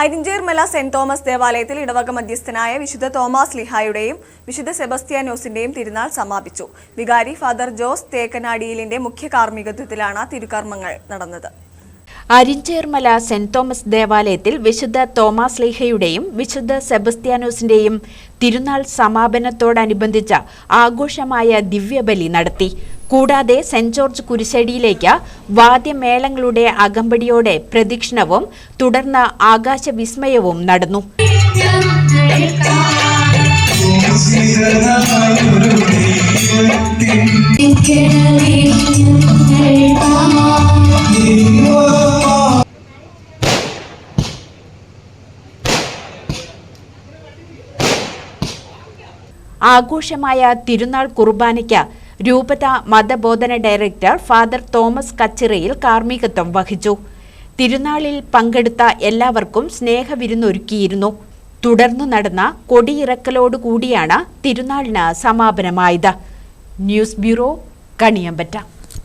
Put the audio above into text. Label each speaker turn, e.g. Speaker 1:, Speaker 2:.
Speaker 1: Arinchermala saint Thomas ദേവാലയത്തിൽ ഇടവക മധ്യസ്ഥനായ വിശുദ്ധ തോമസ് ലിഹായുടെയും വിശുദ്ധ സെബസ്ത്യാനോസിന്റെയും തിരുനാൾ സമാപിച്ചു. വികാരി ഫാദർ ജോസ് തേക്കനാടിയിലിന്റെ മുഖ്യ കാർമ്മികത്വത്തിലാണ് തിരുകർമ്മങ്ങൾ നടന്നത്.
Speaker 2: അരിഞ്ചേർമല സെന്റ് തോമസ് ദേവാലയത്തിൽ വിശുദ്ധ തോമസ് ലീഹയുടെയും വിശുദ്ധ സെബസ്ത്യാനോസിന്റെയും തിരുനാൾ സമാപനത്തോടനുബന്ധിച്ച ആഘോഷമായ ദിവ്യബലി നടത്തി. കൂടാതെ സെന്റ് ജോർജ് കുരിശടിയിലേക്ക് വാദ്യമേളങ്ങളുടെ അകമ്പടിയോടെ പ്രദക്ഷിണവും തുടർന്ന് ആകാശവിസ്മയവും നടന്നു. ആഘോഷമായ തിരുനാൾ കുർബാനയ്ക്ക് രൂപത മതബോധന ഡയറക്ടർ ഫാദർ തോമസ് കച്ചിറയിൽ കാർമ്മികത്വം വഹിച്ചു. തിരുനാളിൽ പങ്കെടുത്ത എല്ലാവർക്കും സ്നേഹവിരുന്നൊരുക്കിയിരുന്നു. തുടർന്നു നടന്ന കൊടിയിറക്കലോടുകൂടിയാണ് തിരുനാളിന് സമാപനമായത്. News bureau Kaniyambetta.